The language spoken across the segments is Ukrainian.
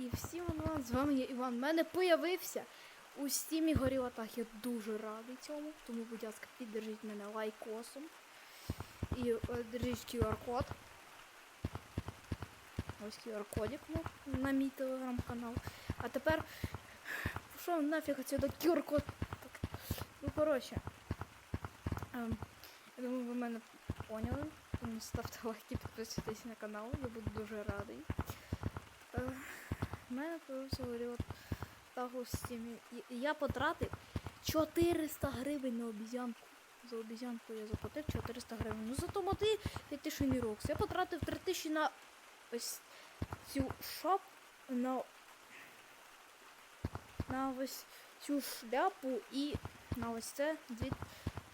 І всім вам, з вами я Іван. У мене появився у стімі горілатах. Я дуже радий цьому. Тому, будь ласка, піддержіть мене лайкосом. І е, держіть QR-код. Ось QR-кодик на мій телеграм-канал. А тепер пішов нафіг отсюда QR-код. Ну, коротше. Ем, я думаю, ви мене поняли. Ставте лайки, підписуйтесь на канал, я буду дуже радий. Мене появився горілот так у стімі. І- і Я потратив 400 гривень на обізянку. За обізянку я заплатив 400 гривень. Ну зато моти 5000 мірокс. Я потратив 3000 на ось цю шап на на ось цю шляпу і на ось це дві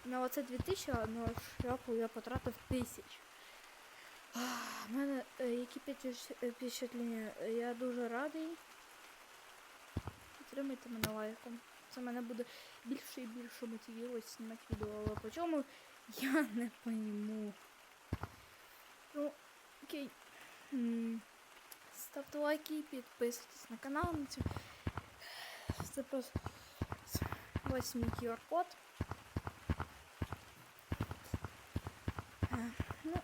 на оце 2000, а на шляпу я потратив 1000. У мене е, які впечат- впечатлення? Е, Я дуже радий. Підтримайте мене лайком. Це мене буде більше і більше мотивувати знімати відео, але по чому я не пойму. Ну, окей. Ставте лайки, підписуйтесь на канал. Це просто ось QR-код. Е, Ну,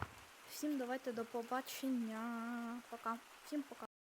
всім давайте до побачення. Пока. Всім пока.